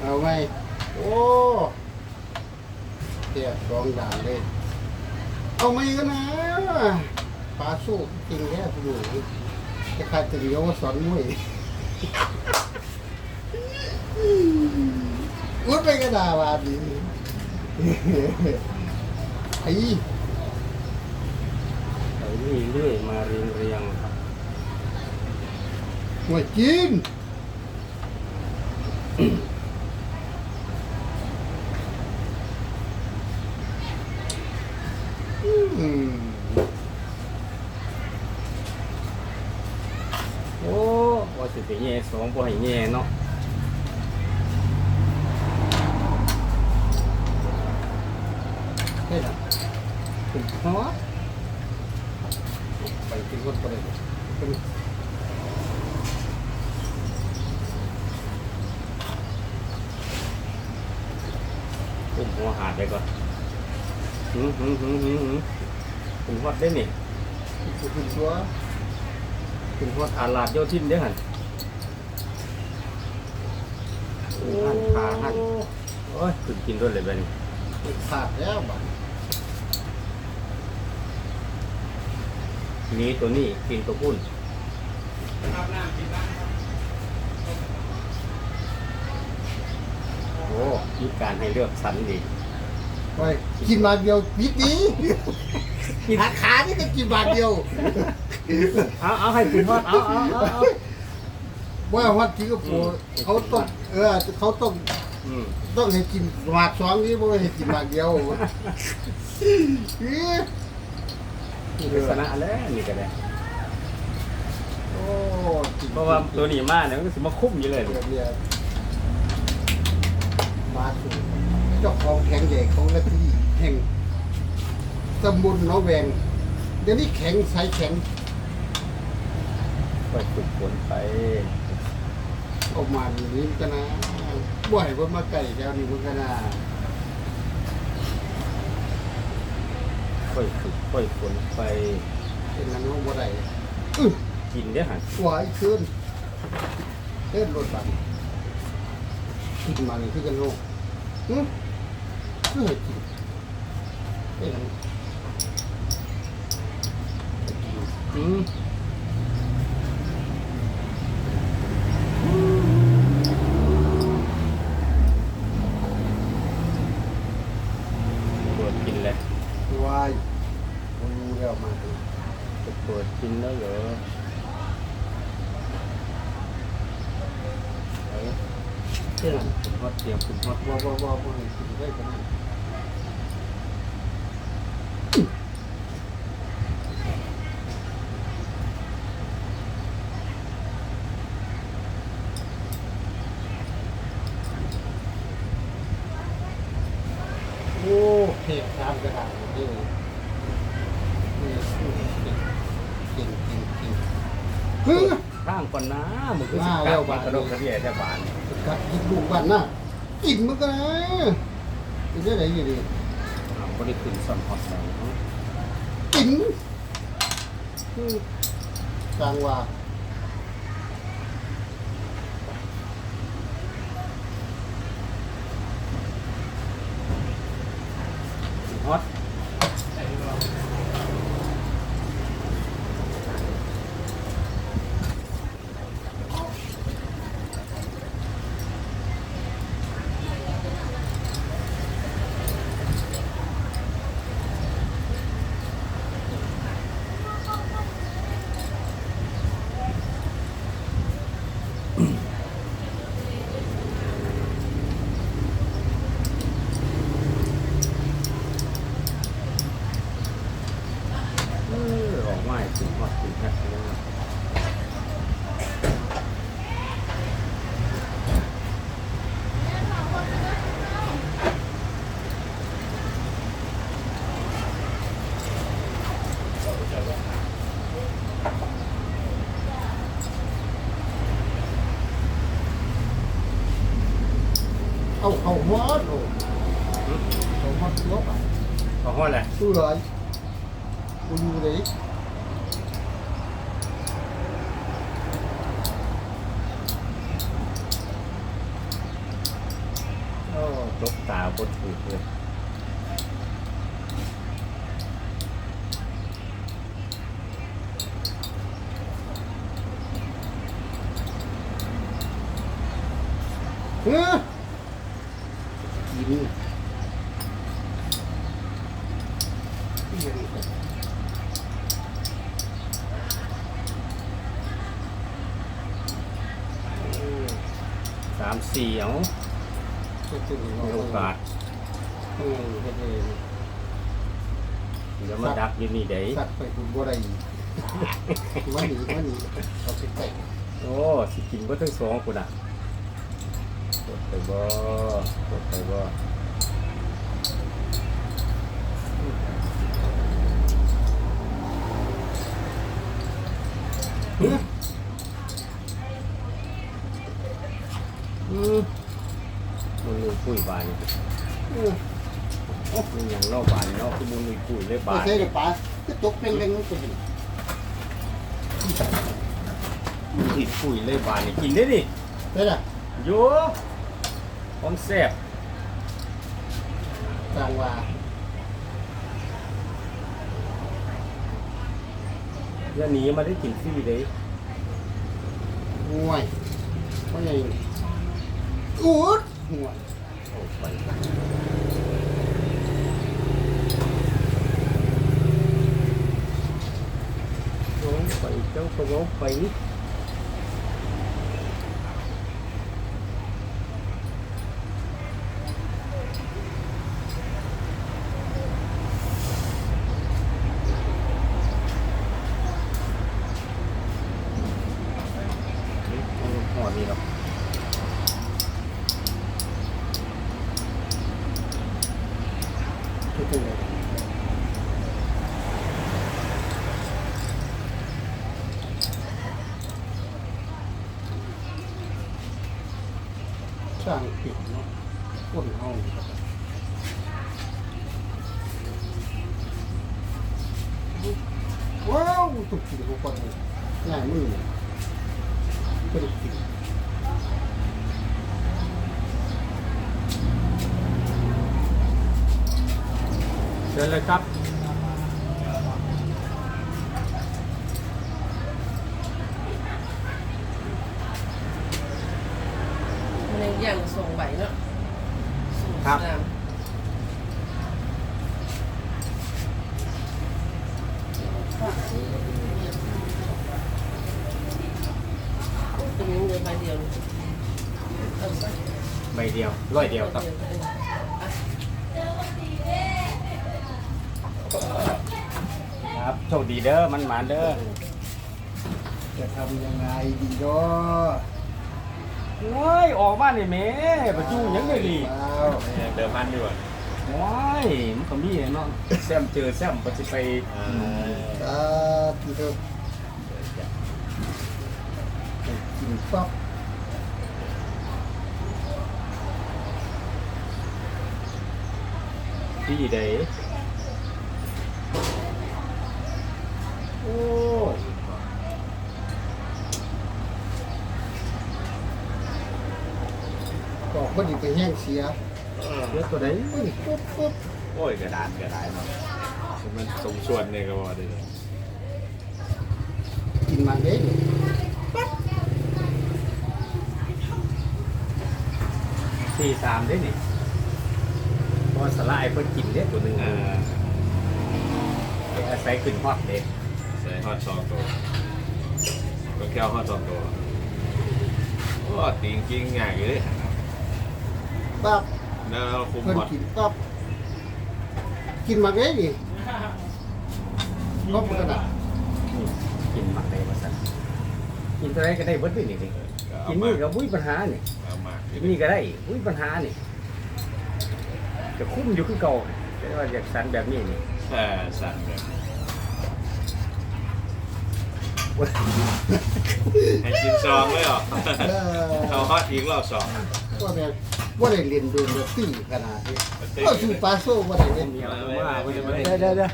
เอาไหมโอ้เตียสองด่านเลย เอาไม่ก็นะปลาสู้จริงแค่ดูจะขาดจะเลี้ยวสอนมวยอุดไปก็ด่าว่าดีไอ้ไปเรื่อยๆมาเรียงเรียงๆครับหวยจีนอืม โอ้ว่าสิไปแย่สองบ่ให้แย่เนาะเฮ้ยนะถึงฮอไปกินคนไปเลยเป็นอุ้มหัวหาดไปก่อนหืมหืมหืมหืมหืม ถึงวัดได้นี่เป็นชัวถึงวัดอาลาดโยทินเด้อหันหันขาหันโอ้ยขึ้นกินด้วยเลยเบดนขาดแล้วบัดนี้ตัวนี้กินตัวพุ่นโอ้มีการให้เลือกสรรดี ไปกินบาทเดียวนิดนี้หาขานี่ก็กินบาทเดียวเอาเอาให้กินฮอดเอาเอาเอาเอาว่าวัดที่ก็ปูเขาต้องเออเขาต้องอืมต้องให้กินบาทสองนี่ไม่ให้กินบาทเดียวเอ๊ะนี่เป็นสนะแล้วนี่ก็ได้โอ้กินเพราะว่าตัวนี้มาเนี่ยมันก็สิมาคุ้มอยู่เลยเรียบเรียบมาสู่ เจ้าของแข็งใหญ่ของนาทีแห่งตำบลหนองแวงเดี๋ยวนี้แข็งสายแข็งค่อยฝึกฝนไปออกมาอย่างนี้มันก็นะบ่อยว่ามาไก่แล้วนี่มันก็นะค่อยฝึกค่อยฝนไปเป็นนั้นว่าบ่ได้อื้อกินเด้อหันหวายขึ้นเล่นรถบังกินมานี่คือกันโลกอือ คือให้กินเอ้ยอืมเปิดกินเลยวายมันรู้แล้วมาดูจะเปิดกินแล้วเหรอเอ้ยเท่านั้นคุณฮอตเตรียมคุณฮอตว่าว่าว่าว่าให้กินได้ปานนั้น โอ้เทปตามกระดาษนี่เลยนี่เก่งเก่งเก่งเฮ้ยข้างก่อนนะมึงก็สิมากแล้ลัวบมากระโดดกระเดียแทบาน กัดกินลูกบ้านน่ะกินมันก็นะกินได้ไหนอยู่ดี ก็ได้ขึ้นซ่อนฮอตแล้วเนาะกินอืมกลางว่า ฮอต เออ ออกมาให้ขึ้นฮอตขึ้นแฮปเลยนะเอาเขาฮอดโอ้เขาฮอดลบอะเอาฮอตแหละสู้เลยกูอยู่เลย ลบตาบนถูกเลยเฮ้ยกินนี่ยังไงสามสี่เอา ก็คือมีโอกาสเออเฮ็ดเลยเดี๋ยวมาดักอยู่นี่เด้สัตว์ไปคุณบ่ได้มันหนีมันหนีเอาไปใส่โอ้สิกินก็ทั้งสองคนอะกดไปบ่กดไปบ่ เฮ้ย อืมมันลุยปุ้ยบาน เออ มันอย่างนอกบานเนาะคือ มันลุยปุ้ยเลยไปบานใส่กับปลาก็ตกเร่งๆมันก็เห็นลุยปุ้ยเลยบานนี่กินได้ดิได้ล่ะโยของแซ่บกลางว่าเรื่องนี้มาได้กินฟรีเด้ห่วยเพราะไงอูดห่วย โอ้ไปโอ้ ไปเจ้าก็บอกไป ห่อดีหรอก ทุกคนเลยสร้างปิดเนาะ ก้นห้องว้าวตุกติดหัวคนง่ายมือเป็นติดเชิญเลยครับมันยังย่างส่งไหวเนาะ ครับสามเป็นยังเดียวใบเดียวเลยเอาไปใบเดียวร้อยเดียวครับ ครับโชคดีเด้อมันหมานเด้อจะทำยังไงดีก็ โอ้ยออกมาเลยแม่ประจูหยังไงดีเดิมพันดีกว่าโอ้ยมันก็มีเนาะแซมเจอแซมก็สิไปตาที่เธอกินปั๊บที่ใดโอ้ย ก็ คนอีกไปแห้งเสียเลือตัวใดปึ้งปุ๊บปุ๊บโอ้ยกระดานกระดานเนาะมันสมส่วนเนี่ยก็ว่าได้เลยกินมันเด้สี่สามได้นี่เพอสลายเพิ่นกินเด้ตัวหนึงอ่าอาศัยขึ้นฮอดเด้ใส่ฮอตสองตัวก็แค่ฮอตสองตัวโอ้ติงจริงง่ายอยู่เลย ปั๊บแล้วเราคุมเพิ่นฮอตกินปั๊บกินมันเด้ดิก็เพิ่นอะนี่กินหมักได้ว่าซั่นกินเท่าไรก็ได้เบิดนี่นี่เอากินมานี่ก็บุ้ยปัญหานี่เอามากินนี่ก็ได้บุ้ยปัญหานี่จะคุ้มอยู่คือเก่าแต่ว่าอยากสันแบบนี้นี่แค่สั่นแบบให้กินซองเลยเหรอเออเอาฮอตอีกรอบสอง ก็แบบว่าได้เรียนโดนแบบตีขนาดนี้ก็คือปลาโซ่ว่าได้เล่นมีอะไรมาเดี๋ยวเดี๋ยวเดี๋ยว